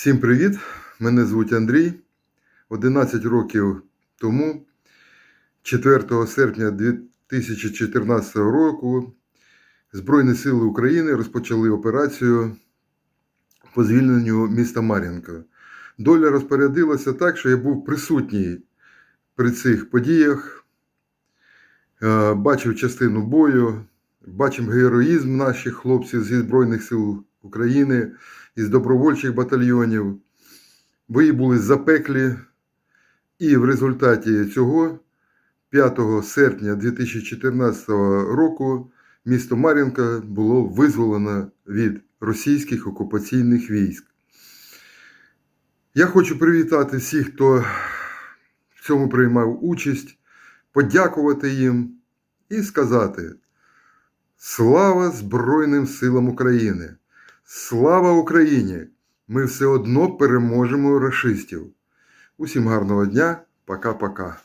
Всім привіт! Мене звуть Андрій. 11 років тому, 4 серпня 2014 року, Збройні Сили України розпочали операцію по звільненню міста Мар'їнка. Доля розпорядилася так, що я був присутній при цих подіях, е, бачив частину бою, бачив героїзм наших хлопців зі Збройних сил України, із добровольчих батальйонів. Бої були запеклі, і в результаті цього 5 серпня 2014 року місто Мар'їнка було визволено від російських окупаційних військ. Я хочу привітати всіх, хто в цьому приймав участь, подякувати їм і сказати: Слава Збройним силам України! Слава Україні! Ми все одно переможемо рашистів. Усім гарного дня, пока-пока.